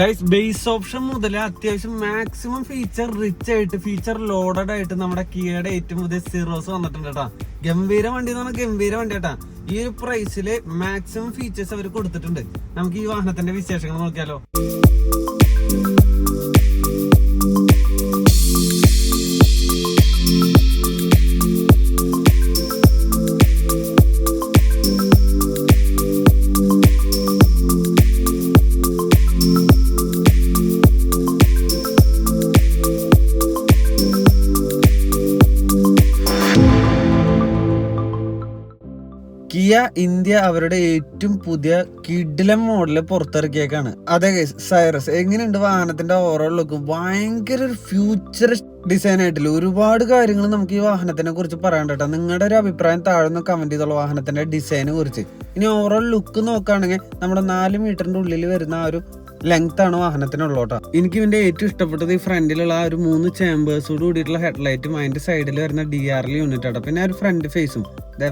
Guys base option മുതൽ അത്യാവശ്യം maximum feature rich ആയിട്ട് ഫീച്ചർ ലോഡഡ് ആയിട്ട് നമ്മുടെ കിയയുടെ ഏറ്റവും പുതിയ സീറോസ് വന്നിട്ടുണ്ട് കേട്ടോ. ഗംഭീര വണ്ടി എന്ന് പറഞ്ഞാൽ ഗംഭീര വണ്ടി കേട്ടാ. ഈ ഒരു പ്രൈസിൽ മാക്സിമം ഫീച്ചേഴ്സ് അവർ കൊടുത്തിട്ടുണ്ട്. നമുക്ക് ഈ വാഹനത്തിന്റെ വിശേഷങ്ങൾ നോക്കിയാലോ. കിയ ഇന്ത്യ അവരുടെ ഏറ്റവും പുതിയ കിഡിലം മോഡൽ പുറത്തിറക്കിയേക്കാണ്. അതെ സൈറസ് എങ്ങനെയുണ്ട് വാഹനത്തിന്റെ ഓവറോൾ ലുക്ക് ഭയങ്കര ഒരു ഫ്യൂച്ചർ ഡിസൈൻ ആയിട്ടില്ല? ഒരുപാട് കാര്യങ്ങൾ നമുക്ക് ഈ വാഹനത്തിനെ കുറിച്ച് പറയാൻ കേട്ടോ. നിങ്ങളുടെ ഒരു അഭിപ്രായം താഴെ നിന്ന് കമന്റ് ചെയ്തോളൂ വാഹനത്തിന്റെ ഡിസൈനെ കുറിച്ച്. ഇനി ഓവറോൾ ലുക്ക് നോക്കുകയാണെങ്കിൽ നമ്മുടെ നാല് മീറ്ററിന്റെ ഉള്ളിൽ വരുന്ന ആ ഒരു ലെങ്ത് ആണ് വാഹനത്തിനുള്ളോട്ടോ എനിക്ക് ഇതിന്റെ ഏറ്റവും ഇഷ്ടപ്പെട്ടത് ഈ ഫ്രണ്ടിലുള്ള ആ ഒരു മൂന്ന് ചേമ്പേഴ്സോട് കൂടിയിട്ടുള്ള ഹെഡ്ലൈറ്റും അതിന്റെ സൈഡിൽ വരുന്ന ഡി ആർ യൂണിറ്റ് ആട്ടോ പിന്നെ ആ ഒരു ഫ്രണ്ട് ഫേസും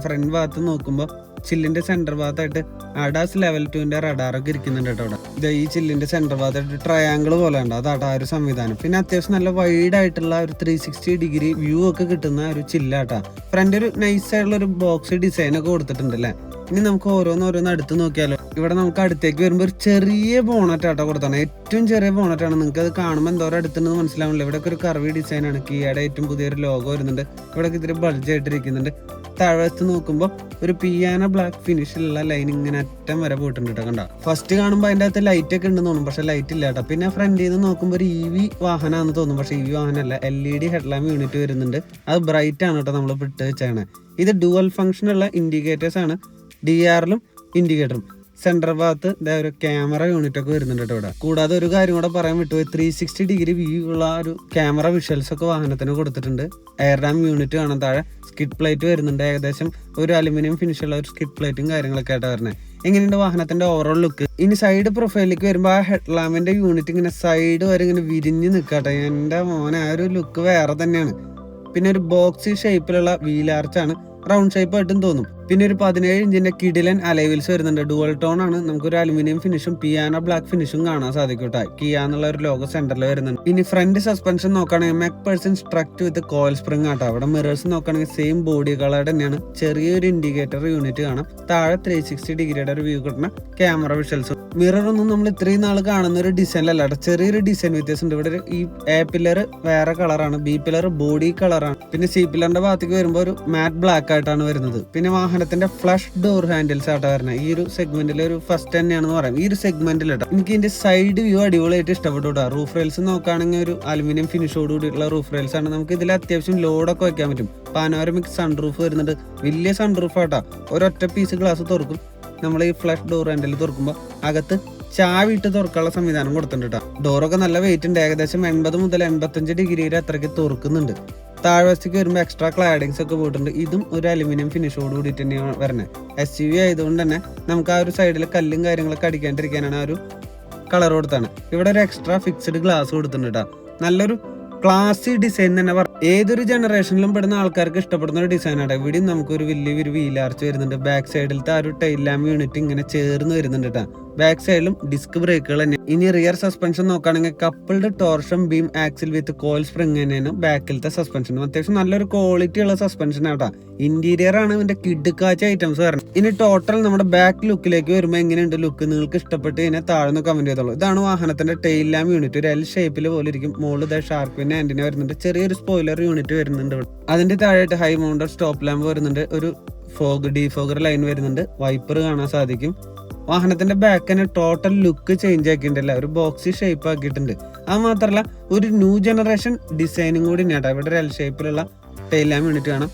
ഫ്രണ്ട് ഭാഗത്ത് നോക്കുമ്പോൾ ചില്ലിന്റെ സെന്റർ ഭാഗത്തായിട്ട് അഡാസ് ലെവൽ ടുവിന്റെ റഡാറൊക്കെ ഇരിക്കുന്നുണ്ട് കേട്ടോ അവിടെ. ഇത് ഈ ചില്ലിന്റെ സെന്റർ ഭാഗത്തായിട്ട് ട്രയാങ്കിൾ പോലെ ഉണ്ട്. അതാട്ടോ ആ ഒരു സംവിധാനം. പിന്നെ അത്യാവശ്യം നല്ല വൈഡ് ആയിട്ടുള്ള ഒരു ത്രീ സിക്സ്റ്റി ഡിഗ്രി വ്യൂ ഒക്കെ കിട്ടുന്ന ഒരു ചില്ലാട്ടാ. ഫ്രണ്ട് ഒരു നൈസ് ആയിട്ടുള്ള ഒരു ബോക്സ് ഡിസൈൻ ഒക്കെ കൊടുത്തിട്ടുണ്ട് അല്ലേ? ഇനി നമുക്ക് ഓരോന്നോരോന്ന് ഓരോന്ന് അടുത്ത് നോക്കിയാലോ. ഇവിടെ നമുക്ക് അടുത്തേക്ക് വരുമ്പോൾ ഒരു ചെറിയ ബോണറ്റ് ആട്ടോ കൊടുത്താണ് ഏറ്റവും ചെറിയ ബോണറ്റ് ആണ്. നിങ്ങൾക്ക് അത് കാണുമ്പോൾ എന്തോരം അടുത്തുണ്ടെന്ന് മനസ്സിലാവില്ല ഇവിടെ ഒരു കർവി ഡിസൈൻ ആണ്. കിയയുടെ ഏറ്റവും പുതിയൊരു ലോഗോ വരുന്നുണ്ട്. ഇവിടെ ഇത്തിരി ബൾജ് ആയിട്ടിരിക്കുന്നുണ്ട്. താഴത്ത് നോക്കുമ്പോൾ ഒരു പിയാന ബ്ലാക്ക് ഫിനിഷിലുള്ള ലൈൻ ഇങ്ങനെ അറ്റം വരെ പോയിട്ടുണ്ട് കേട്ടോ കണ്ട? ഫസ്റ്റ് കാണുമ്പോൾ അതിന്റെ അകത്ത് ലൈറ്റ് ഒക്കെ ഉണ്ടെന്ന് തോന്നും പക്ഷെ ലൈറ്റ് ഇല്ല കേട്ടോ പിന്നെ ഫ്രണ്ടിൽ നിന്ന് നോക്കുമ്പോൾ ഒരു ഇ വി വാഹനമാണെന്ന് തോന്നും പക്ഷെ E V വാഹനമല്ല L E D headlamp unit വരുന്നുണ്ട്. അത് ബ്രൈറ്റ് ആണ് കേട്ടോ നമ്മൾ ഇട്ട് വെച്ചാണ് ഇത് ഡുവൽ ഫംഗ്ഷൻ ഉള്ള ഇൻഡിക്കേറ്റേഴ്സ് ആണ്. ഡി ആറിലും ഇൻഡിക്കേറ്ററും സെന്റർ ഭാഗത്ത് ദേ ഒരു ക്യാമറ യൂണിറ്റ് ഒക്കെ വരുന്നുണ്ട് കേട്ടോ ഇവിടെ. കൂടാതെ ഒരു കാര്യം കൂടെ പറയാൻ വിട്ടുപോയി. ത്രീ സിക്സ്റ്റി ഡിഗ്രി വ്യൂ ഉള്ള ഒരു ക്യാമറ വിഷ്വൽസ് ഒക്കെ വാഹനത്തിന് കൊടുത്തിട്ടുണ്ട്. എയർ ഡാം യൂണിറ്റ് കാണാൻ താഴെ സ്കിഡ് പ്ലേറ്റ് വരുന്നുണ്ട്. ഏകദേശം ഒരു അലുമിനിയം ഫിനിഷ് ഉള്ള ഒരു സ്കിഡ് പ്ലേറ്റും കാര്യങ്ങളൊക്കെ ആയിട്ട് വരുന്നത് എങ്ങനെയുണ്ട് വാഹനത്തിന്റെ ഓവറോൾ ലുക്ക് ഇനി സൈഡ് പ്രൊഫൈലിലേക്ക് വരുമ്പോൾ ആ ഹെഡ് ലാമ്പിന്റെ യൂണിറ്റ് ഇങ്ങനെ സൈഡ് വരെ ഇങ്ങനെ വിരിഞ്ഞ് നിൽക്കട്ടെ എന്റെ മോനെ ആ ഒരു ലുക്ക് വേറെ തന്നെയാണ്. പിന്നെ ഒരു ബോക്സി ഷേപ്പിലുള്ള വീലാർച്ചാണ് റൗണ്ട് ഷേപ്പ് ആയിട്ടും തോന്നും. പിന്നെ ഒരു പതിനേഴ് ഇഞ്ചിന്റെ കിഡിലൻ അലൈവിൽസ് വരുന്നുണ്ട്. ഡുവൽ ടോൺ ആണ്. നമുക്കൊരു അലുമിനിയം ഫിനിഷും പിയാന ബ്ലാക്ക് ഫിനിഷും കാണാൻ സാധിക്കും കേട്ടോ കിയ എന്നുള്ള ഒരു ലോഗോ സെന്ററിൽ വരുന്നുണ്ട്. ഇനി ഫ്രണ്ട് സസ്പെൻഷൻ നോക്കുകയാണെങ്കിൽ MacPherson strut with coil spring ആട്ടോ. അവിടെ മിറേഴ്സ് നോക്കുകയാണെങ്കിൽ സെയിം ബോഡി കളർ തന്നെയാണ്. ചെറിയൊരു ഇൻഡിക്കേറ്റർ യൂണിറ്റ് കാണാം. താഴെ ത്രീ സിക്സ്റ്റി ഡിഗ്രിയുടെ ഒരു വ്യൂ കിട്ടുന്ന ക്യാമറ വിഷൽസ് മിറർ ഒന്നും നമ്മൾ ഇത്രയും നാൾ കാണുന്ന ഒരു ഡിസൈനിലല്ല ചെറിയൊരു ഡിസൈൻ വ്യത്യാസം ഉണ്ട് ഇവിടെ ഈ എ പില്ലർ വേറെ കളറാണ് ബി പില്ലർ ബോഡി കളറാണ് പിന്നെ സി പില്ലറിന്റെ ഭാഗത്തേക്ക് വരുമ്പോൾ ഒരു മാറ്റ് ബ്ലാക്ക് ആയിട്ടാണ് വരുന്നത്. പിന്നെ വാഹനത്തിന്റെ ഫ്ലഷ് ഡോർ ഹാൻഡിൽസ് ആട്ടോ വരുന്നത് ഈ ഒരു സെഗ്മെന്റിലെ ഒരു ഫസ്റ്റ് തന്നെയാണെന്ന് പറയാം. ഈ ഒരു സെഗ്മെന്റിൽ കേട്ടോ എനിക്ക് ഇതിന്റെ സൈഡ് വ്യൂ അടിപൊളിയായിട്ട് ഇഷ്ടപ്പെട്ടു കേട്ടോ റൂഫ് റെയിൽസ് നോക്കുകയാണെങ്കിൽ ഒരു അലുമിനിയം ഫിനിഷോട് കൂടിയിട്ടുള്ള റൂഫ് റെയിൽസ് ആണ് നമുക്ക് ഇതിൽ അത്യാവശ്യം ലോഡൊക്കെ വെക്കാൻ പറ്റും. പാനോരമിക് സൺ റൂഫ് വരുന്നുണ്ട്. വലിയ സൺ റൂഫ് ആട്ടോ. ഒരൊറ്റ പീസ് ഗ്ലാസ് തുറക്കും. നമ്മൾ ഈ ഫ്ലഷ് ഡോർ ഹാൻഡിൽ തുറക്കുമ്പോൾ അകത്ത് ചാവിട്ട് തുറക്കാനുള്ള സംവിധാനം കൊടുത്തിട്ടുണ്ട് കേട്ടോ ഡോറൊക്കെ നല്ല വെയിറ്റ് ഉണ്ട്. ഏകദേശം എൺപത് മുതൽ എൺപത്തഞ്ച് ഡിഗ്രി വരെ അത്രയ്ക്ക് തുറക്കുന്നുണ്ട്. താഴ്വശത്തേക്ക് വരുമ്പോൾ എക്സ്ട്രാ ക്ലാഡിങ്സ് ഒക്കെ പോയിട്ടുണ്ട്. ഇതും ഒരു അലുമിനിയം ഫിനിഷോട് കൂടിയിട്ട് തന്നെയാണ് വരുന്നത് എസ് യു വി ആയതുകൊണ്ട് തന്നെ നമുക്ക് ആ ഒരു സൈഡിൽ കല്ലും കാര്യങ്ങളൊക്കെ അടിക്കാണ്ടിരിക്കാനാണ് ആ ഒരു കളർ കൊടുത്താണ് ഇവിടെ ഒരു എക്സ്ട്രാ ഫിക്സ്ഡ് ഗ്ലാസ് കൊടുത്തിട്ടുണ്ട് കേട്ടോ നല്ലൊരു ക്ലാസി ഡിസൈൻ തന്നെ പറഞ്ഞു ഏതൊരു ജനറേഷനിലും പെടുന്ന ആൾക്കാർക്ക് ഇഷ്ടപ്പെടുന്ന ഒരു ഡിസൈൻ ആണ് ഇവിടെയും നമുക്ക് ഒരു വലിയൊരു വീലാർച്ച് വരുന്നുണ്ട്. ബാക്ക് സൈഡിലത്തെ ആ ഒരു ലാമ്പ് യൂണിറ്റ് ഇങ്ങനെ ചേർന്ന് വരുന്നുണ്ട് കേട്ടോ ബാക്ക് സൈഡിലും ഡിസ്ക് ബ്രേക്കുകൾ തന്നെ. ഇനി റിയർ സസ്പെൻഷൻ നോക്കുകയാണെങ്കിൽ coupled torsion beam axle with coil spring തന്നെയാണ് ബാക്കിലത്തെ സസ്പെൻഷൻ അത്യാവശ്യം നല്ലൊരു ക്വാളിറ്റി ഉള്ള സസ്പെൻഷൻ ആട്ടാ ഇന്റീരിയർ ആണ് ഇതിന്റെ കിഡ്ക്കാച്ച ഐറ്റംസ് വരുന്നത് ഇനി ടോട്ടൽ നമ്മുടെ ബാക്ക് ലുക്കിലേക്ക് വരുമ്പോൾ എങ്ങനെയുണ്ട് ലുക്ക് നിങ്ങൾക്ക് ഇഷ്ടപ്പെട്ട് കഴിഞ്ഞാൽ താഴ്ന്ന് കമന്റ് ചെയ്തോളൂ. ഇതാണ് വാഹനത്തിന്റെ ടെയിൽ ലാമ്പ് യൂണിറ്റ് ഒരു എൽ ഷേപ്പിൽ പോലെ ഇരിക്കും. മുകളിൽ ഷാർപ്പിന്റെ ആന്റിന വരുന്നുണ്ട്. ചെറിയൊരു സ്പോയിലർ യൂണിറ്റ് വരുന്നുണ്ട് അതിന്റെ താഴെയായിട്ട് ഹൈ മൗണ്ടർ സ്റ്റോപ്പ് ലാമ്പ് വരുന്നുണ്ട്. ഒരു ഫോഗ് ഡീഫോഗർ ലൈൻ വരുന്നുണ്ട്. വൈപ്പർ കാണാൻ സാധിക്കും. വാഹനത്തിന്റെ ബാക്കിന് ടോട്ടൽ ലുക്ക് ചേഞ്ച് ആക്കിയിട്ടില്ല ഒരു ബോക്സി ഷേപ്പ് ആക്കിയിട്ടുണ്ട്. അത് മാത്രമല്ല ഒരു ന്യൂ ജനറേഷൻ ഡിസൈനും കൂടി നേട്ടാ ഇവിടെ ഒരു എൽ ഷേപ്പിലുള്ള ടെയിൽ ലാമ്പ് യൂണിറ്റ് കാണാം.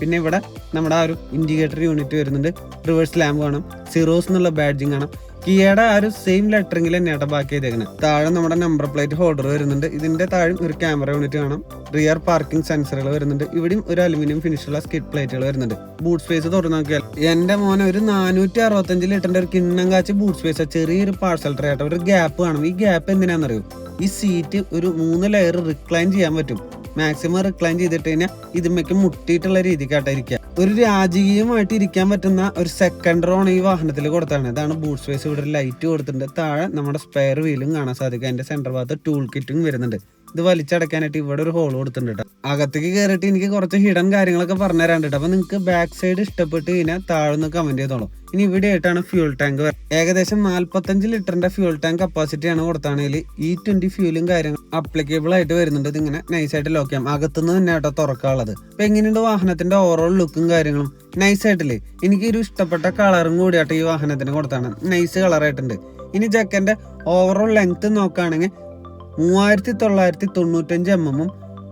പിന്നെ ഇവിടെ നമ്മുടെ ആ ഒരു ഇൻഡിക്കേറ്റർ യൂണിറ്റ് വരുന്നുണ്ട്. റിവേഴ്സ് ലാമ്പ് കാണാം. സീറോസ് എന്നുള്ള ബാഡ്ജിങ് കാണാം. കിയയുടെ ആ ഒരു സെയിം ലെറ്ററിംഗിൽ തന്നെയാണ് ബാക്കി ചെയ്തേക്കുന്നത് താഴെ നമ്മുടെ നമ്പർ പ്ലേറ്റ് ഹോൾഡർ വരുന്നുണ്ട്. ഇതിന്റെ താഴെ ഒരു ക്യാമറ യൂണിറ്റ് കാണാം. റിയർ പാർക്കിംഗ് സെൻസറുകൾ വരുന്നുണ്ട്. ഇവിടെയും ഒരു അലുമിനിയം ഫിനിഷുള്ള സ്കിഡ് പ്ലേറ്റുകൾ വരുന്നുണ്ട്. ബൂട്ട് സ്പേസ് തുറന്നു നോക്കിയാൽ എന്റെ മോനെ ഒരു നാനൂറ്റി അറുപത്തഞ്ച് ലിറ്ററിന്റെ ഒരു കിണ്ണം കാച്ച് ബൂട്ട് സ്പേസ് ചെറിയൊരു പാർസൽ ട്രേ ഒരു ഗ്യാപ്പ് കാണും. ഈ ഗ്യാപ്പ് എന്തിനാണെന്നറിയോ? ഈ സീറ്റ് ഒരു മൂന്ന് ലെയർ റിക്ലൈൻ ചെയ്യാൻ പറ്റും. മാക്സിമം റിക്ലൈൻ ചെയ്തിട്ട് കഴിഞ്ഞാൽ ഇതുമ്മയ്ക്ക് മുട്ടിയിട്ടുള്ള രീതിക്കാട്ടായിരിക്കുക ഒരു രാജകീയമായിട്ട് ഇരിക്കാൻ പറ്റുന്ന ഒരു സെക്കൻഡ് റോണ് ഈ വാഹനത്തിൽ കൊടുത്താണ് ഇതാണ് ബൂട്ട് സ്പേസ് ഇവിടെ ഒരു ലൈറ്റ് കൊടുത്തിട്ടുണ്ട്. താഴെ നമ്മുടെ സ്പെയർ വീലും കാണാൻ സാധിക്കും. അതിന്റെ സെന്റർ ഭാഗത്ത് ടൂൾ കിറ്റും വരുന്നുണ്ട്. ഇത് വലിച്ചടക്കാനായിട്ട് ഇവിടെ ഒരു ഹോൾ കൊടുത്തിട്ടുണ്ട് കേട്ടോ അകത്തേക്ക് കയറിയിട്ട് എനിക്ക് കുറച്ച് ഹിഡൻ കാര്യങ്ങളൊക്കെ പറഞ്ഞു തരാൻ കേട്ടോ അപ്പൊ നിങ്ങൾക്ക് ബാക്ക് സൈഡ് ഇഷ്ടപ്പെട്ട് കഴിഞ്ഞാൽ താഴെ നിന്ന് കമന്റ് ചെയ്തോളൂ. ഇനി ഇവിടെ ആയിട്ടാണ് ഫ്യൂൾ ടാങ്ക് ഏകദേശം നാല്പത്തഞ്ച് ലിറ്ററിന്റെ ഫ്യൂൾ ടാങ്ക് കപ്പാസിറ്റി ആണ് കൊടുത്താണെങ്കിൽ ഈ ട്വന്റി ഫ്യൂലും കാര്യങ്ങളും അപ്ലിക്കബിൾ ആയിട്ട് വരുന്നുണ്ട്. ഇതിങ്ങനെ നൈസ് ആയിട്ട് ലോക്ക് ചെയ്യാം. അകത്തുനിന്ന് തന്നെ ആട്ടോ തുറക്കാനുള്ളത് അപ്പൊ എങ്ങനെയുണ്ട് വാഹനത്തിന്റെ ഓവറോൾ ലുക്കും കാര്യങ്ങളും? നൈസ് ആയിട്ടില്ലേ? എനിക്കൊരു ഇഷ്ടപ്പെട്ട കളറും കൂടിയായിട്ട് ഈ വാഹനത്തിന് കൊടുത്താണ്. നൈസ് കളറായിട്ടുണ്ട് ഇനി ജക്കന്റെ ഓവറോൾ ലെങ്ത് നോക്കുകയാണെങ്കിൽ മൂവായിരത്തി തൊള്ളായിരത്തി തൊണ്ണൂറ്റഞ്ച് എം എമ്മും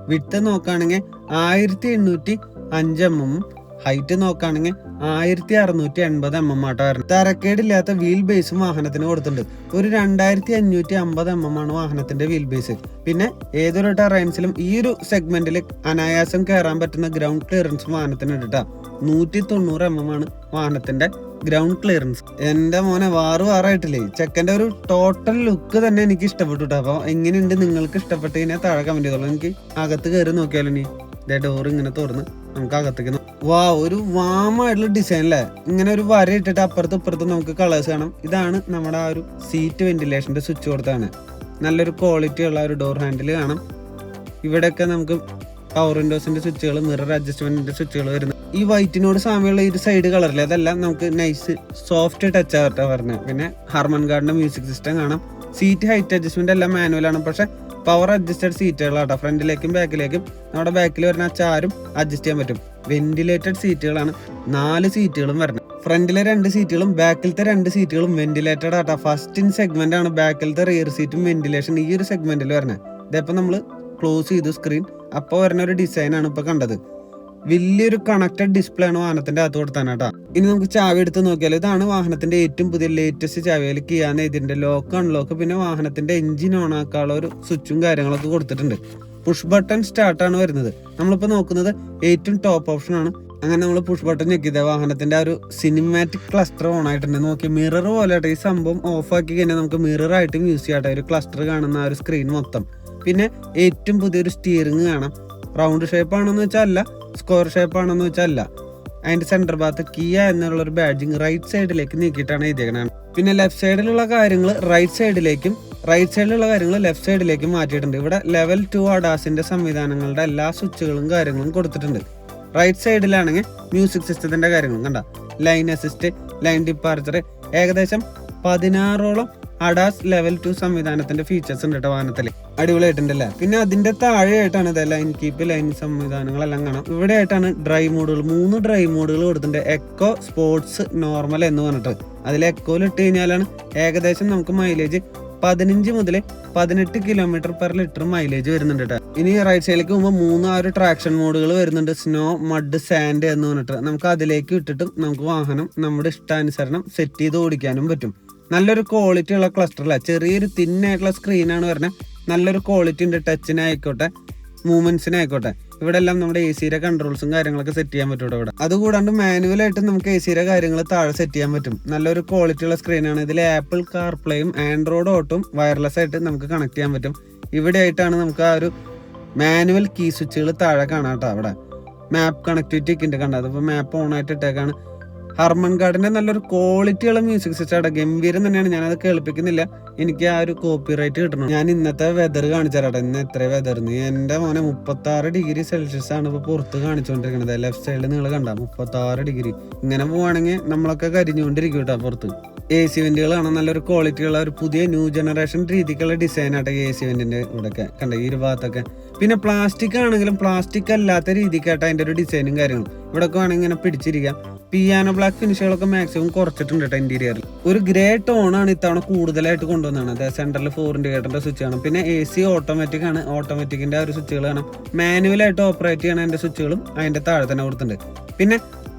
വിട്ട് നോക്കുകയാണെങ്കിൽ ആയിരത്തി എണ്ണൂറ്റി അഞ്ച് എം എമ്മും ഹൈറ്റ് നോക്കുകയാണെങ്കിൽ ആയിരത്തി അറുന്നൂറ്റി എൺപത് എം എം ആട്ടോ വരുന്നത്. തരക്കേടില്ലാത്ത വീൽ ബേസും വാഹനത്തിന് കൊടുത്തിട്ടുണ്ട്. ഒരു രണ്ടായിരത്തി അഞ്ഞൂറ്റി അമ്പത് എം എം ആണ് വാഹനത്തിന്റെ വീൽ ബേസ് പിന്നെ ഏതൊരു ടെറൈൻസിലും ഈ ഒരു സെഗ്മെന്റിൽ അനായാസം കയറാൻ പറ്റുന്ന ഗ്രൗണ്ട് ക്ലിയറൻസ് വാഹനത്തിന് ഇട്ടാ നൂറ്റി തൊണ്ണൂറ് എം എം ആണ് വാഹനത്തിന്റെ ഗ്രൗണ്ട് ക്ലിയറൻസ് എന്റെ മോനെ വാറ് വാറായിട്ടില്ലേ? ചെക്കന്റെ ഒരു ടോട്ടൽ ലുക്ക് തന്നെ എനിക്ക് ഇഷ്ടപ്പെട്ടു കേട്ടോ അപ്പൊ എങ്ങനെയുണ്ട്? നിങ്ങൾക്ക് ഇഷ്ടപ്പെട്ട് കഴിഞ്ഞാൽ താഴെ കമന്റ് ചെയ്തോളൂ. എനിക്ക് അകത്ത് കയറി നോക്കിയാലോ നീ ഇതേ ഡോർ ഇങ്ങനെ തുറന്ന് നമുക്ക് അകത്തേക്ക് വാ ഒരു വാമായിട്ടുള്ള ഡിസൈൻ അല്ലേ ഇങ്ങനെ ഒരു വര ഇട്ടിട്ട് അപ്പുറത്തും ഇപ്പുറത്തും നമുക്ക് കളേഴ്സ് കാണാം. ഇതാണ് നമ്മുടെ ആ ഒരു സീറ്റ് വെന്റിലേഷന്റെ സ്വിച്ച് കൊടുത്താണ്. നല്ലൊരു ക്വാളിറ്റി ഉള്ള ഒരു ഡോർ ഹാൻഡിൽ കാണാം. ഇവിടെയൊക്കെ നമുക്ക് പവർ വിൻഡോസിന്റെ സ്വിച്ചുകൾ മിറർ അഡ്ജസ്റ്റ്മെന്റിന്റെ സ്വിച്ചുകൾ വരുന്നത് ഈ വൈറ്റിനോട് സാമ്യമുള്ള ഒരു സൈഡ് കളറിൽ അതെല്ലാം നമുക്ക് നൈസ് സോഫ്റ്റ് ടച്ച് ആവട്ടെ പറഞ്ഞത് പിന്നെ ഹാർമൺ ഗാർഡിന്റെ മ്യൂസിക് സിസ്റ്റം കാണാം. സീറ്റ് ഹൈറ്റ് അഡ്ജസ്റ്റ്മെന്റ് എല്ലാം മാനുവൽ ആണ്. പക്ഷെ പവർ അഡ്ജസ്റ്റഡ് സീറ്റുകളാട്ടോ ഫ്രണ്ടിലേക്കും ബാക്കിലേക്കും നമ്മുടെ ബാക്കിൽ വരുന്ന ചാരും അഡ്ജസ്റ്റ് ചെയ്യാൻ പറ്റും. വെന്റിലേറ്റഡ് സീറ്റുകളാണ് നാല് സീറ്റുകളും വരുന്നത് ഫ്രണ്ടിലെ രണ്ട് സീറ്റുകളും ബാക്കിലത്തെ രണ്ട് സീറ്റുകളും വെന്റിലേറ്റഡ് ആട്ടോ ഫസ്റ്റ് ഇൻ സെഗ്മെന്റ് ആണ് ബാക്കിലത്തെ റിയർ സീറ്റും വെന്റിലേഷൻ ഈ ഒരു സെഗ്മെന്റിൽ വരുന്നത് ഇതിപ്പോ നമ്മൾ ക്ലോസ് ചെയ്തു സ്ക്രീൻ അപ്പോൾ വരുന്ന ഒരു ഡിസൈനാണ് ആണ് ഇപ്പൊ കണ്ടത്. വലിയൊരു കണക്റ്റഡ് ഡിസ്പ്ലേ ആണ് വാഹനത്തിന്റെ അകത്ത് കൊടുത്താനാട്ടാ ഇനി നമുക്ക് ചാവി എടുത്ത് നോക്കിയാൽ ഇതാണ് വാഹനത്തിന്റെ ഏറ്റവും പുതിയ ലേറ്റസ്റ്റ് ചാവിയിൽ കിയാന്ന് ഇതിന്റെ ലോക്ക് അൺലോക്ക് പിന്നെ വാഹനത്തിന്റെ എഞ്ചിൻ ഓൺ ആക്കാനുള്ള ഒരു സ്വിച്ചും കാര്യങ്ങളൊക്കെ കൊടുത്തിട്ടുണ്ട്. പുഷ് ബട്ടൺ സ്റ്റാർട്ടാണ് വരുന്നത്. നമ്മളിപ്പോ നോക്കുന്നത് ഏറ്റവും ടോപ്പ് ഓപ്ഷൻ ആണ്. അങ്ങനെ നമ്മൾ പുഷ് ബട്ടൺ ഞെക്കിയത് വാഹനത്തിന്റെ ആ ഒരു സിനിമാറ്റിക് ക്ലസ്റ്റർ ഓൺ ആയിട്ടുണ്ട്. നോക്കി മിറർ പോലെ ഈ സംഭവം ഓഫ് ആക്കി കഴിഞ്ഞാൽ നമുക്ക് മിറർ ആയിട്ടും യൂസ് ചെയ്യാട്ടെ ഒരു ക്ലസ്റ്റർ കാണുന്ന ആ ഒരു സ്ക്രീൻ മൊത്തം. പിന്നെ ഏറ്റവും പുതിയൊരു സ്റ്റിയറിങ് കാണാം. റൗണ്ട് ഷേപ്പ് ആണെന്ന് വെച്ചാൽ അല്ല സ്ക്വയർ ഷേപ്പ് ആണെന്ന് വെച്ചാൽ അല്ല അതിന്റെ സെന്റർ ഭാഗത്ത് കിയ എന്നുള്ള ഒരു ബാഡ്ജിങ് റൈറ്റ് സൈഡിലേക്ക് നീക്കിയിട്ടാണ് എഴുതിയേക്കണത് പിന്നെ ലെഫ്റ്റ് സൈഡിലുള്ള കാര്യങ്ങൾ റൈറ്റ് സൈഡിലേക്കും റൈറ്റ് സൈഡിലുള്ള കാര്യങ്ങൾ ലെഫ്റ്റ് സൈഡിലേക്കും മാറ്റിയിട്ടുണ്ട്. ഇവിടെ ലെവൽ ടു അഡാസിന്റെ സംവിധാനങ്ങളുടെ എല്ലാ സ്വിച്ചുകളും കാര്യങ്ങളും കൊടുത്തിട്ടുണ്ട്. റൈറ്റ് സൈഡിലാണെങ്കിൽ മ്യൂസിക് സിസ്റ്റത്തിന്റെ കാര്യങ്ങളും കണ്ട. ലൈൻ അസിസ്റ്റ് ലൈൻ ഡിപ്പാർച്ചർ ഏകദേശം പതിനാറോളം അഡാസ് ലെവൽ ടു സംവിധാനത്തിന്റെ ഫീച്ചേഴ്സ് ഉണ്ട് കേട്ടോ വാഹനത്തിൽ അടിപൊളിയായിട്ടുണ്ടല്ലേ? പിന്നെ അതിന്റെ താഴെയായിട്ടാണ് ഇത് ലൈൻ കീപ്പ് ലൈൻ സംവിധാനങ്ങളെല്ലാം കാണാം. ഇവിടെ ആയിട്ടാണ് ഡ്രൈവ് മോഡുകൾ മൂന്ന് ഡ്രൈ മോഡുകൾ കൊടുത്തിട്ടുണ്ട്. എക്കോ സ്പോർട്സ് നോർമൽ എന്ന് പറഞ്ഞിട്ട്. അതിൽ എക്കോയിൽ ഇട്ട് കഴിഞ്ഞാലാണ് ഏകദേശം നമുക്ക് മൈലേജ് പതിനഞ്ച് മുതൽ പതിനെട്ട് കിലോമീറ്റർ പെർ ലിറ്റർ മൈലേജ് വരുന്നുണ്ട് കേട്ടോ. ഇനി റൈറ്റ് സൈഡിലേക്ക് പോകുമ്പോൾ മൂന്ന് ആ ഒരു ട്രാക്ഷൻ മോഡുകൾ വരുന്നുണ്ട്. സ്നോ മഡ് സാൻഡ് എന്ന് പറഞ്ഞിട്ട്. നമുക്ക് അതിലേക്ക് ഇട്ടിട്ട് നമുക്ക് വാഹനം നമ്മുടെ ഇഷ്ടാനുസരണം സെറ്റ് ചെയ്ത് ഓടിക്കാനും പറ്റും. നല്ലൊരു ക്വാളിറ്റി ഉള്ള ക്ലസ്റ്റർ അല്ല? ചെറിയൊരു തിന്നായിട്ടുള്ള സ്ക്രീനാണ് വരുന്നത്. നല്ലൊരു ക്വാളിറ്റി ഉണ്ട് ടച്ചിനായിക്കോട്ടെ മൂവ്മെന്റ്സിനായിക്കോട്ടെ ഇവിടെ എല്ലാം നമ്മുടെ എ സിയുടെ കൺട്രോൾസും കാര്യങ്ങളൊക്കെ സെറ്റ് ചെയ്യാൻ പറ്റും ഇവിടെ. അതുകൂടാണ്ട് മാനുവലായിട്ട് നമുക്ക് എ സിയുടെ കാര്യങ്ങൾ താഴെ സെറ്റ് ചെയ്യാൻ പറ്റും. നല്ലൊരു ക്വാളിറ്റി ഉള്ള സ്ക്രീനാണ് ഇതിൽ ആപ്പിൾ കാർപ്ലേയും ആൻഡ്രോയിഡ് ഓട്ടും വയർലെസ് ആയിട്ട് നമുക്ക് കണക്ട് ചെയ്യാൻ പറ്റും. ഇവിടെ ആയിട്ടാണ് നമുക്ക് ആ ഒരു മാനുവൽ കീ സ്വിച്ചുകൾ താഴെ കാണാം കേട്ടോ അവിടെ. മാപ്പ് കണക്ടിവിറ്റി ഒക്കെ ഉണ്ട് കണ്ടത് അപ്പോൾ മാപ്പ് ഓൺ ആയിട്ട് ഇട്ടേക്കാണ്. ഹർമൻ ഗാർഡിന്റെ നല്ലൊരു ക്വാളിറ്റിയുള്ള മ്യൂസിക് സിസ്റ്റം അവിടെ ഗംഭീരം തന്നെയാണ്. ഞാനത് കേൾപ്പിക്കുന്നില്ല. എനിക്ക് ആ ഒരു കോപ്പി റൈറ്റ് കിട്ടണം. ഞാൻ ഇന്നത്തെ വെതർ കാണിച്ചു ഇന്ന് എത്ര വെതർ എന്റെ മോനെ മുപ്പത്തി ആറ് ഡിഗ്രി സെൽഷ്യസ് ആണ് ഇപ്പൊ പുറത്ത് കാണിച്ചുകൊണ്ടിരിക്കുന്നത് ലെഫ്റ്റ് സൈഡിൽ നിങ്ങൾ കണ്ട. മുപ്പത്തി ആറ് ഡിഗ്രി ഇങ്ങനെ പോവാണെങ്കിൽ നമ്മളൊക്കെ കരിഞ്ഞുകൊണ്ടിരിക്കും കേട്ടോ പുറത്ത്. എ സി വെന്റുകൾ ആണ് നല്ലൊരു ക്വാളിറ്റി ഉള്ള ഒരു പുതിയ ന്യൂ ജനറേഷൻ രീതിക്കുള്ള ഡിസൈൻ ആട്ടെ എ സി വെന്റിന്റെ ഇവിടെയൊക്കെ കണ്ട? ഈ ഒരു ഭാഗത്തൊക്കെ. പിന്നെ പ്ലാസ്റ്റിക് ആണെങ്കിലും പ്ലാസ്റ്റിക് അല്ലാത്ത രീതിക്കായിട്ട് അതിന്റെ ഒരു ഡിസൈനും കാര്യങ്ങളും. ഇവിടെയൊക്കെ വേണമെങ്കിൽ ഇങ്ങനെ പിടിച്ചിരിക്കാം. പിയാനോ ബ്ലാക്ക് ഫിനിഷുകളൊക്കെ മാക്സിമം കുറച്ചിട്ടുണ്ട് കേട്ടോ ഇന്റീരിയറിൽ ഒരു ഗ്രേ ടോൺ ആണ് ഇത്തവണ കൂടുതലായിട്ട് കൊണ്ടുവന്നതാണ്. അതായത് സെന്ററിൽ ഫോർ ഇൻഡിക്കേറ്ററിന്റെ സ്വിച്ച് ആണ് പിന്നെ എ സി ഓട്ടോമാറ്റിക് ആണ്. ഓട്ടോമാറ്റിക്കിന്റെ ആ ഒരു സ്വിച്ചുകൾ കാണാം. മാനുവലായിട്ട് ഓപ്പറേറ്റ് ചെയ്യണ അതിന്റെ സ്വിച്ചുകളും അതിന്റെ താഴെ തന്നെ കൊടുത്തിട്ടുണ്ട്. പിന്നെ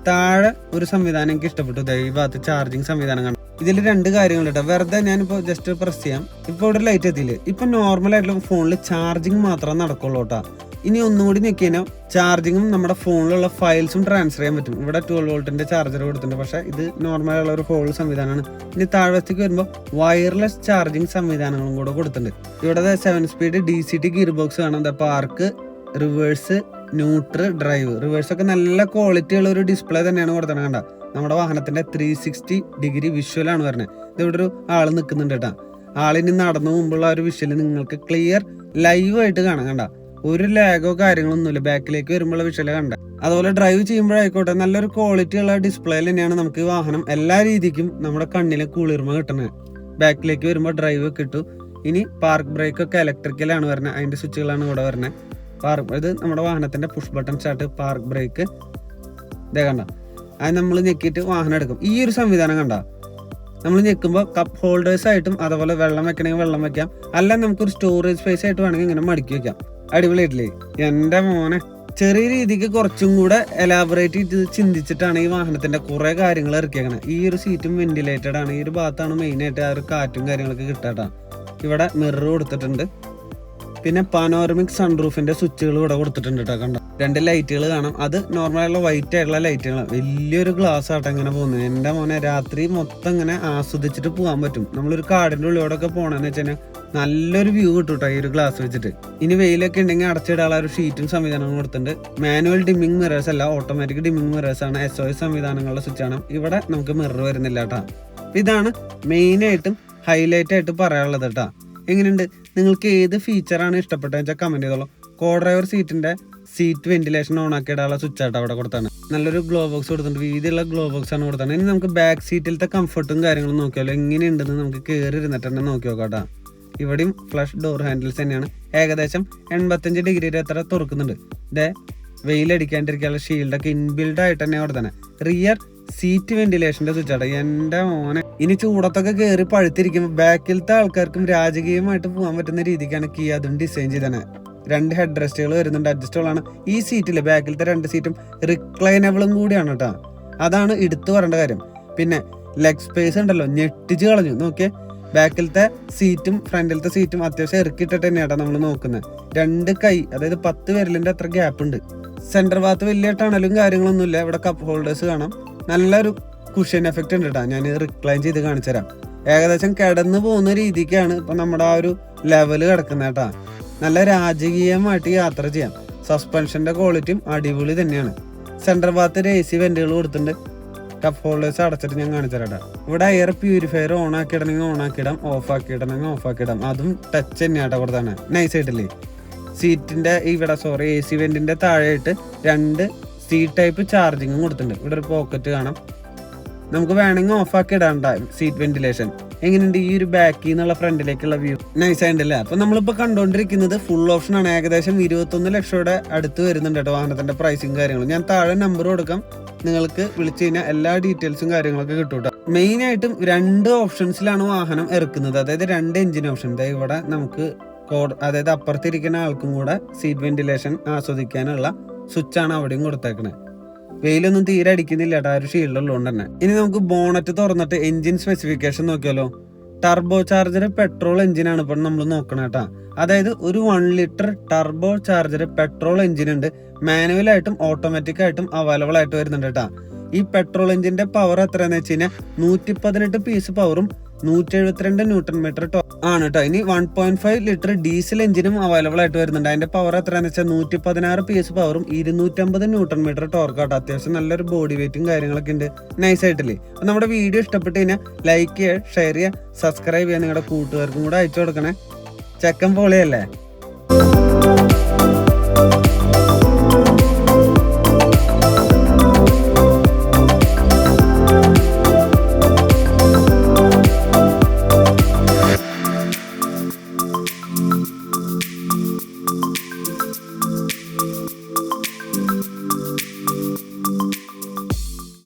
താഴെ ഒരു സംവിധാനം എനിക്ക് ഇഷ്ടപ്പെട്ടു. ദേ ഈ ഭാഗത്ത് ചാർജിങ് സംവിധാനം കാണാം. ഇതിൽ രണ്ട് കാര്യങ്ങൾ കേട്ടോ വെറുതെ ഞാനിപ്പോൾ ജസ്റ്റ് പ്രസ് ചെയ്യാം. ഇപ്പൊ ഇവിടെ ലൈറ്റ് എത്തിയില്ലേ? ഇപ്പൊ നോർമൽ ആയിട്ടുള്ള ഫോണിൽ ചാർജിങ് മാത്രമേ നടക്കുള്ളൂ കേട്ടോ ഇനി ഒന്നുകൂടി ഞെക്കി കഴിഞ്ഞാൽ ചാർജിങ്ങും നമ്മുടെ ഫോണിലുള്ള ഫയൽസും ട്രാൻസ്ഫർ ചെയ്യാൻ പറ്റും. ഇവിടെ ട്വൽവ് വോൾട്ടിന്റെ ചാർജർ കൊടുത്തിട്ടുണ്ട്. പക്ഷേ ഇത് നോർമൽ ആയുള്ള ഒരു ഹോൾ സംവിധാനമാണ്. ഇനി താഴത്തേക്ക് വരുമ്പോൾ വയർലെസ് ചാർജിങ് സംവിധാനങ്ങളും കൂടെ കൊടുത്തിട്ടുണ്ട്. ഇവിടെ seven speed D C T gear box കാണാം. Park reverse neutral drive reverse ഒക്കെ നല്ല ക്വാളിറ്റി ഉള്ള ഒരു ഡിസ്പ്ലേ തന്നെയാണ് കൊടുത്തത് കണ്ട. നമ്മുടെ വാഹനത്തിന്റെ ത്രീ സിക്സ്റ്റി ഡിഗ്രി വിഷ്വലാണ് പറഞ്ഞത് ഇവിടെ ഒരു ആൾ നിൽക്കുന്നുണ്ട് കേട്ടോ. ആളിനി നടന്നു മുമ്പുള്ള ഒരു വിഷ്വൽ നിങ്ങൾക്ക് ക്ലിയർ ലൈവ് ആയിട്ട് കാണാം കണ്ട. ഒരു ലാഗോ കാര്യങ്ങളൊന്നുമില്ല. ബാക്കിലേക്ക് വരുമ്പോഴുള്ള വിഷയം കണ്ട. അതുപോലെ ഡ്രൈവ് ചെയ്യുമ്പോഴായിക്കോട്ടെ നല്ലൊരു ക്വാളിറ്റി ഉള്ള ഡിസ്പ്ലേ തന്നെയാണ് നമുക്ക് വാഹനം എല്ലാ രീതിക്കും നമ്മുടെ കണ്ണിലെ കുളിർമ കിട്ടുന്നത്. ബാക്കിലേക്ക് വരുമ്പോൾ ഡ്രൈവ് കിട്ടും ഇനി പാർക്ക് ബ്രേക്ക് ഒക്കെ ഇലക്ട്രിക്കലാണ് വരുന്നത്. അതിന്റെ സ്വിച്ചുകളാണ് ഇവിടെ വരുന്നത്. പാർക്ക് ഇത് നമ്മുടെ വാഹനത്തിന്റെ push button start park brake ഇതേ കണ്ട? അത് നമ്മൾ ഞെക്കിയിട്ട് വാഹനം എടുക്കും. ഈ ഒരു സംവിധാനം കണ്ട? നമ്മൾ ഞെക്കുമ്പോൾ കപ്പ് ഹോൾഡേഴ്സ് ആയിട്ടും അതുപോലെ വെള്ളം വെക്കണമെങ്കിൽ വെള്ളം വെക്കാം. അല്ല നമുക്കൊരു സ്റ്റോറേജ് സ്പേസ് ആയിട്ട് വേണമെങ്കിൽ ഇങ്ങനെ മടക്കി വെക്കാം. അടിപൊളിയായിട്ടില്ലേ? എന്റെ മോനെ ചെറിയ രീതിക്ക് കുറച്ചും കൂടെ എലാബറേറ്റ് ചെയ്ത് ചിന്തിച്ചിട്ടാണ് ഈ വാഹനത്തിന്റെ കുറെ കാര്യങ്ങൾ ഇറക്കിയേക്കണേ. ഈ ഒരു സീറ്റും വെന്റിലേറ്റഡ് ആണ്. ഈ ഒരു ഭാഗത്താണ് മെയിൻ ആയിട്ട് ആ ഒരു കാറ്റും കാര്യങ്ങളൊക്കെ കിട്ടാട്ടാ ഇവിടെ മിറർ കൊടുത്തിട്ടുണ്ട്. പിന്നെ പാനോറമിക് സൺറൂഫിന്റെ സ്വിച്ചുകൾ ഇവിടെ കൊടുത്തിട്ടുണ്ട് കേട്ടോ കണ്ടോ? രണ്ട് ലൈറ്റുകൾ കാണാം. അത് നോർമൽ ആയിട്ടുള്ള വൈറ്റ് ആയിട്ടുള്ള ലൈറ്റുകളാണ് വലിയൊരു ഗ്ലാസ് ആട്ടം ഇങ്ങനെ പോകുന്നത്. എന്റെ മോനെ രാത്രി മൊത്തം ഇങ്ങനെ ആസ്വദിച്ചിട്ട് പോകാൻ പറ്റും. നമ്മളൊരു കാടിന്റെ ഒക്കെ പോകണമെന്ന് വെച്ചാൽ നല്ലൊരു വ്യൂ കിട്ടും കേട്ടോ ഈ ഒരു ഗ്ലാസ് വെച്ചിട്ട്. ഇനി വെയിലൊക്കെ ഉണ്ടെങ്കിൽ അടച്ചിടാനുള്ള ഒരു ഷീറ്റും സംവിധാനങ്ങളും കൊടുത്തിട്ടുണ്ട്. മാനുവൽ ഡിമ്മിങ് മിറേഴ്സ് അല്ല ഓട്ടോമാറ്റിക് ഡിമ്മിങ് മിറേഴ്സ് ആണ് എസ് ഒ എസ് സംവിധാനങ്ങളുടെ ആണ്. ഇവിടെ നമുക്ക് മിറർ വരുന്നില്ല കേട്ടോ ഇതാണ് മെയിൻ ആയിട്ടും ഹൈലൈറ്റ് ആയിട്ട് പറയാനുള്ളത് കേട്ടോ എങ്ങനെയുണ്ട്? നിങ്ങൾക്ക് ഏത് ഫീച്ചറാണ് ഇഷ്ടപ്പെട്ടതെന്ന് വെച്ചാൽ കമന്റ് ചെയ്തോളൂ. കോ ഡ്രൈവർ സീറ്റിന്റെ സീറ്റ് വെന്റിലേഷൻ ഓൺ ആക്കി ഇടാനുള്ള സ്വിച്ച് ആട്ടോ അവിടെ കൊടുത്താണ് നല്ലൊരു ഗ്ലോ ബോക്സ് കൊടുത്തിട്ടുണ്ട്. വീതിയുള്ള ഗ്ലോ ബോക്സ് ആണ് കൊടുത്തത് ഇനി നമുക്ക് ബാക്ക് സീറ്റിലത്തെ കംഫർട്ടും കാര്യങ്ങളും നോക്കിയാലോ. എങ്ങനെയുണ്ടെന്ന് നമുക്ക് കയറി ഇരുന്നിട്ട് തന്നെ നോക്കി നോക്കാട്ടോ ഇവിടെയും ഫ്ലഷ് ഡോർ ഹാൻഡിൽസ് തന്നെയാണ്. ഏകദേശം എൺപത്തഞ്ച് വരെ അത്ര തുറക്കുന്നുണ്ട്. ഇതേ വെയിലടിക്കാണ്ടിരിക്കാനുള്ള ഷീൽഡൊക്കെ ഇൻബിൽഡ് ആയിട്ട് തന്നെ അവിടെ തന്നെ. റിയർ സീറ്റ് വെന്റിലേഷന്റെ സ്വിച്ച് എന്റെ മോനെ. ഇനി ചൂടത്തൊക്കെ കയറി പഴുത്തിരിക്കുമ്പോൾ ബാക്കിലത്തെ ആൾക്കാർക്കും രാജകീയമായിട്ട് പോകാൻ പറ്റുന്ന രീതിക്കാണ് കീ അതും ഡിസൈൻ ചെയ്തത് രണ്ട് ഹെഡ് റെസ്റ്റുകൾ വരുന്നുണ്ട് അഡ്ജസ്റ്റബിളാണ് ഈ സീറ്റിൽ ബാക്കിലത്തെ രണ്ട് സീറ്റും റിക്ലൈനബിളും കൂടിയാണ് കേട്ടോ അതാണ് എടുത്തു പറയേണ്ട കാര്യം. പിന്നെ ലെഗ് സ്പേസ് ഉണ്ടല്ലോ. ഞെട്ടിച്ച് കളഞ്ഞു. നോക്കിയേ. ബാക്കിലത്തെ സീറ്റും ഫ്രണ്ടിലത്തെ സീറ്റും അത്യാവശ്യം ഇറക്കിയിട്ടിട്ട് തന്നെയാട്ടോ നമ്മൾ നോക്കുന്നത് രണ്ട് കൈ അതായത് പത്ത് വിരലിന്റെ അത്ര ഗ്യാപ്പ് ഉണ്ട്. സെന്റർ ഭാഗത്ത് വലിയ ടണലും കാര്യങ്ങളൊന്നുമില്ല. ഇവിടെ കപ്പ് ഹോൾഡേഴ്സ് കാണാം. നല്ലൊരു കുഷൻ എഫക്റ്റ് ഉണ്ട് കേട്ടോ ഞാൻ റിക്ലൈൻ ചെയ്ത് കാണിച്ചു തരാം ഏകദേശം കിടന്നു പോകുന്ന രീതിക്കാണ് ഇപ്പൊ നമ്മുടെ ആ ഒരു ലെവൽ കിടക്കുന്നത് കേട്ടോ. നല്ല രാജകീയമായിട്ട് യാത്ര ചെയ്യാം. സസ്പെൻഷന്റെ ക്വാളിറ്റിയും അടിപൊളി തന്നെയാണ്. സെന്റർ ഭാഗത്ത് ഒരു എ സി വെന്റുകൾ കൊടുത്തിട്ടുണ്ട്. കപ്പ് ഹോൾഡേഴ്സ് അടച്ചിട്ട് ഞാൻ കാണിച്ചു തരാം ഇവിടെ എയർ പ്യൂരിഫയർ ഓൺ ആക്കിയിടണമെങ്കിൽ ഓൺ ആക്കിയിടാം ഓഫ് ആക്കിയിടണമെങ്കിൽ ഓഫ് ആക്കിയിടാം. അതും ടച്ച് തന്നെയാട്ടോ കൊടുത്താണ് നൈസ് ആയിട്ടില്ലേ? സീറ്റിന്റെ ഇവിടെ സോറി എ സി വെന്റിന്റെ താഴെയായിട്ട് രണ്ട് സി ടൈപ്പ് ചാർജിങ്ങും കൊടുത്തിട്ടുണ്ട്. ഇവിടെ ഒരു പോക്കറ്റ് കാണാം. നമുക്ക് വേണമെങ്കിൽ ഓഫ് ആക്കി ഇടാണ്ട സീറ്റ് വെന്റിലേഷൻ എങ്ങനെയുണ്ട് ഈ ഒരു ബാക്കിൽ നിന്നുള്ള ഫ്രണ്ടിലേക്കുള്ള വ്യൂ നൈസ് ആയിട്ടല്ലേ? അപ്പൊ നമ്മളിപ്പോ കണ്ടുകൊണ്ടിരിക്കുന്നത് ഫുൾ ഓപ്ഷൻ ആണ്. ഏകദേശം ഇരുപത്തൊന്ന് ലക്ഷയുടെ അടുത്ത് വരുന്നുണ്ട് കേട്ടോ വാഹനത്തിന്റെ പ്രൈസും കാര്യങ്ങളും. ഞാൻ താഴെ നമ്പർ കൊടുക്കാം. നിങ്ങൾക്ക് വിളിച്ചു കഴിഞ്ഞാൽ എല്ലാ ഡീറ്റെയിൽസും കാര്യങ്ങളൊക്കെ കിട്ടും കേട്ടോ. മെയിൻ ആയിട്ടും രണ്ട് ഓപ്ഷൻസിലാണ് വാഹനം ഇറക്കുന്നത്. അതായത് രണ്ട് എഞ്ചിൻ ഓപ്ഷൻ അതായത് ഇവിടെ നമുക്ക് കോഡ് അതായത് അപ്പുറത്തിരിക്കുന്ന ആൾക്കും കൂടെ സീറ്റ് വെന്റിലേഷൻ ആസ്വദിക്കാനുള്ള സ്വിച്ച് ആണ് അവിടെയും കൊടുത്തേക്കണേ. വെയിലൊന്നും തീരെ അടിക്കുന്നില്ല കേട്ടോ ആ ഒരു ഷീൽഡുള്ളതുകൊണ്ട് തന്നെ. ഇനി നമുക്ക് ബോണറ്റ് തുറന്നിട്ട് എഞ്ചിൻ സ്പെസിഫിക്കേഷൻ നോക്കിയാലോ? ടർബോ ചാർജർ പെട്രോൾ എഞ്ചിനാണ് ഇപ്പോൾ നമ്മൾ നോക്കണേ കേട്ടാ അതായത് ഒരു one litre turbo charger petrol engine ഉണ്ട്. മാനുവൽ ആയിട്ടും ഓട്ടോമാറ്റിക് ആയിട്ടും അവൈലബിൾ ആയിട്ട് വരുന്നുണ്ട് കേട്ടാ ഈ പെട്രോൾ എഞ്ചിന്റെ പവർ എത്രയാണെന്ന് വെച്ച് കഴിഞ്ഞാൽ നൂറ്റി പതിനെട്ട് പീസ് പവറും നൂറ്റി എഴുപത്തിരണ്ട് ന്യൂട്ടൺ മീറ്റർ ആണ് കേട്ടോ ഇനി one point five litre diesel എഞ്ചിനും available ആയിട്ട് വരുന്നുണ്ട്. അതിന്റെ പവർ എത്രയാണെന്ന് വെച്ചാൽ നൂറ്റി പതിനാറ് പി എസ് പവറും ഇരുന്നൂറ്റമ്പത് ന്യൂട്ടൺ മീറ്റർ ടോർക്ക് ആട്ടോ. അത്യാവശ്യം നല്ലൊരു ബോഡി വെയിറ്റും കാര്യങ്ങളൊക്കെ ഉണ്ട്. നൈസ് ആയിട്ടില്ലേ? അപ്പൊ നമ്മുടെ വീഡിയോ ഇഷ്ടപ്പെട്ട് കഴിഞ്ഞാൽ ലൈക്ക് ചെയ്യുക ഷെയർ ചെയ്യുക സബ്സ്ക്രൈബ് ചെയ്യുക. നിങ്ങളുടെ കൂട്ടുകാർക്കും കൂടെ അയച്ചു കൊടുക്കണേ. ചെക്കൻ പൊളിയല്ലേ?